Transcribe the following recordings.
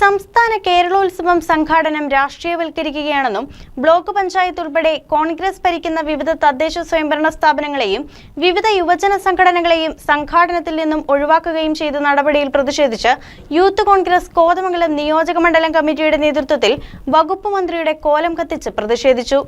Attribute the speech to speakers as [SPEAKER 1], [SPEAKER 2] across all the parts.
[SPEAKER 1] സംസ്ഥാന കേരളോത്സവം സംഘാടനം രാഷ്ട്രീയവൽക്കരിക്കുകയാണെന്നും ബ്ലോക്ക് പഞ്ചായത്ത് ഉൾപ്പെടെ കോൺഗ്രസ് ഭരിക്കുന്ന വിവിധ തദ്ദേശ സ്വയംഭരണ സ്ഥാപനങ്ങളെയും വിവിധ യുവജന സംഘടനകളെയും സംഘാടനത്തിൽ നിന്നും ഒഴിവാക്കുകയും ചെയ്ത നടപടിയിൽ പ്രതിഷേധിച്ച് യൂത്ത് കോൺഗ്രസ് കോതമംഗലം നിയോജക മണ്ഡലം കമ്മിറ്റിയുടെ നേതൃത്വത്തിൽ വകുപ്പ് മന്ത്രിയുടെ കോലം കത്തിച്ച് പ്രതിഷേധിച്ചു.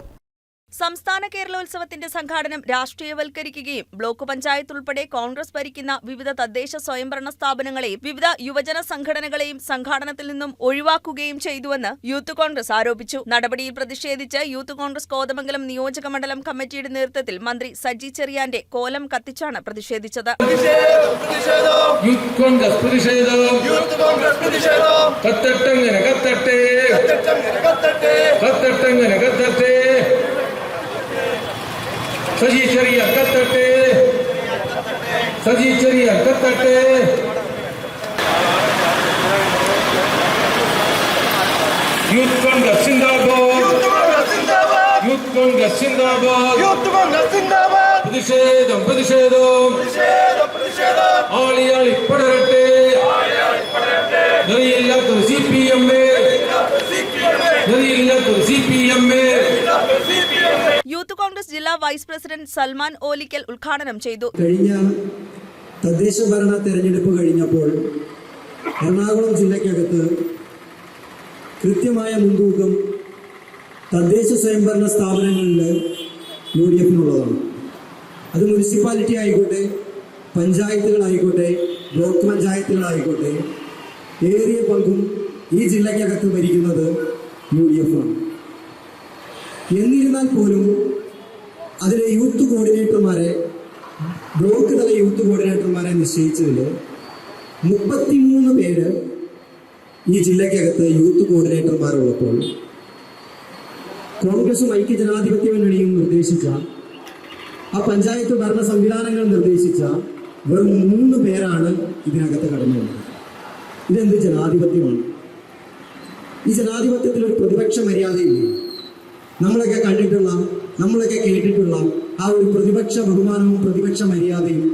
[SPEAKER 2] സംസ്ഥാന കേരളോത്സവത്തിന്റെ സംഘാടനം രാഷ്ട്രീയവൽക്കരിക്കുകയും ബ്ലോക്ക് പഞ്ചായത്ത് ഉൾപ്പെടെ കോൺഗ്രസ് ഭരിക്കുന്ന വിവിധ തദ്ദേശ സ്വയംഭരണ സ്ഥാപനങ്ങളെയും വിവിധ യുവജന സംഘടനകളെയും സംഘാടനത്തിൽ നിന്നും ഒഴിവാക്കുകയും ചെയ്തുവെന്ന് യൂത്ത് കോൺഗ്രസ് ആരോപിച്ചു. നടപടിയിൽ പ്രതിഷേധിച്ച് യൂത്ത് കോൺഗ്രസ് കോതമംഗലം നിയോജക മണ്ഡലം കമ്മിറ്റിയുടെ നേതൃത്വത്തിൽ മന്ത്രി സജി ചെറിയാന്റെ കോലം കത്തിച്ചാണ് പ്രതിഷേധിച്ചത്.
[SPEAKER 3] കത്തട്ടെങ്ങനെ കത്തട്ടെ.
[SPEAKER 4] കത്തട്ടെ.
[SPEAKER 3] കത്തട്ടെങ്ങനെ കത്തട്ടെ സജി ചെറിയ കത്തട്ടെ. സജി ചെറിയ കത്തട്ടെ. യൂത്ത് കോൺഗ്രസ് സിന്ദാബാദ്.
[SPEAKER 4] യൂത്ത് കോൺഗ്രസ് സിന്ദാബാദ്.
[SPEAKER 3] യൂത്ത് കോൺഗ്രസ് സിന്ദാബാദ്. പ്രതിഷേധം പ്രതിഷേധം. ആളിയാളി പടരട്ടെ. നെറിയില്ലാത്തൊരു സി പി എം എ. നെറിയില്ലാത്തൊരു സി പി എം എ.
[SPEAKER 2] കോൺഗ്രസ് ജില്ലാ വൈസ് പ്രസിഡന്റ് സൽമാൻ ഓലിക്കൽ ഉദ്ഘാടനം ചെയ്തു.
[SPEAKER 5] കഴിഞ്ഞ തദ്ദേശ ഭരണ തെരഞ്ഞെടുപ്പ് കഴിഞ്ഞപ്പോൾ എറണാകുളം ജില്ലയ്ക്കകത്ത് കൃത്യമായ മുൻതൂക്കം തദ്ദേശ സ്വയംഭരണ സ്ഥാപനങ്ങളിൽ യു ഡി എഫിനുള്ളതാണ്. അത് മുനിസിപ്പാലിറ്റി ആയിക്കോട്ടെ പഞ്ചായത്തുകളായിക്കോട്ടെ ബ്ലോക്ക് പഞ്ചായത്തുകളായിക്കോട്ടെ ഏറിയ പങ്കും ഈ ജില്ലയ്ക്കകത്ത് ഭരിക്കുന്നത് യു ഡി എഫ് ആണ് എന്നിരുന്നാൽ പോലും അതിലെ യൂത്ത് കോർഡിനേറ്റർമാരെ ബ്ലോക്ക് തല യൂത്ത് കോർഡിനേറ്റർമാരെ നിശ്ചയിച്ചതിൽ മുപ്പത്തിമൂന്ന് പേര് ഈ ജില്ലയ്ക്കകത്ത് യൂത്ത് കോർഡിനേറ്റർമാരുള്ളപ്പോൾ കോൺഗ്രസും ഐക്യ ജനാധിപത്യ മുന്നണിയും നിർദ്ദേശിച്ച ആ പഞ്ചായത്ത് ഭരണ സംവിധാനങ്ങൾ നിർദ്ദേശിച്ച വെറും മൂന്ന് പേരാണ് ഇതിനകത്ത് കടന്നു വന്നത് ഇതെന്ത് ജനാധിപത്യമാണ്? ഈ ജനാധിപത്യത്തിൽ ഒരു പ്രതിപക്ഷ മര്യാദയില്ല. നമ്മളൊക്കെ കണ്ടിട്ടുള്ള നമ്മളൊക്കെ കേട്ടിട്ടുള്ള ആ ഒരു പ്രതിപക്ഷ ബഹുമാനവും പ്രതിപക്ഷ മര്യാദയും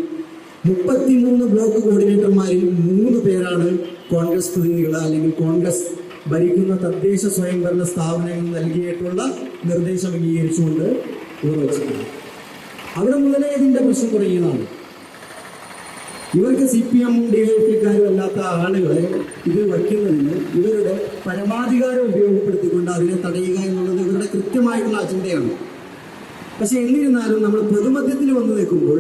[SPEAKER 5] മുപ്പത്തിമൂന്ന് ബ്ലോക്ക് കോർഡിനേറ്റർമാരിൽ മൂന്ന് പേരാണ് കോൺഗ്രസ് പ്രതിനിധികൾ അല്ലെങ്കിൽ കോൺഗ്രസ് ഭരിക്കുന്ന തദ്ദേശ സ്വയംഭരണ സ്ഥാപനങ്ങൾ നൽകിയിട്ടുള്ള നിർദ്ദേശം അംഗീകരിച്ചുകൊണ്ട് ഇവർ അവിടെ മുതലേ ഇതിന്റെ പ്രശ്നം തുടങ്ങിയതാണ്. ഇവർക്ക് സി പി എമ്മും ഡിവൈഎഫ്ഐക്കാരും അല്ലാത്ത ആളുകളെ ഇത് വയ്ക്കുന്നതിന് ഇവരുടെ പരമാധികാരം ഉപയോഗപ്പെടുത്തിക്കൊണ്ട് അതിനെ തടയുക എന്നുള്ളത് ഇവരുടെ കൃത്യമായിട്ടുള്ള അജണ്ടയാണ്. പക്ഷെ എന്നിരുന്നാലും നമ്മൾ പൊതുമധ്യത്തിൽ വന്നു നിൽക്കുമ്പോൾ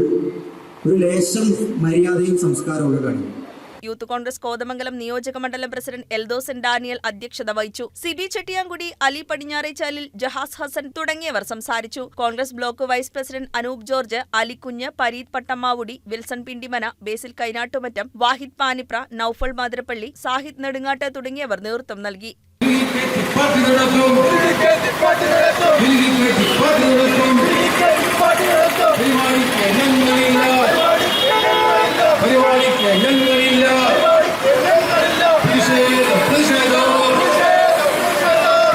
[SPEAKER 5] ഒരു ലേശം മര്യാദയും സംസ്കാരവും ഒക്കെ കാണിക്കും
[SPEAKER 2] യൂത്ത് കോൺഗ്രസ് കോതമംഗലം നിയോജക മണ്ഡലം പ്രസിഡന്റ് എൽദോസൻ ഡാനിയൽ അധ്യക്ഷത വഹിച്ചു. സിബി ചെട്ടിയാങ്കുടി അലി പടിഞ്ഞാറേച്ചാലിൽ ജഹാസ് ഹസൻ തുടങ്ങിയവർ സംസാരിച്ചു. Congress block vice president Anoop George Alikunju Pareeth Pattammavudi Wilson Pindimana Basil Kainattumattam Wahid Panipra Naufal Mathirappally Sahid Nedungattu തുടങ്ങിയവർ നേതൃത്വം നൽകി.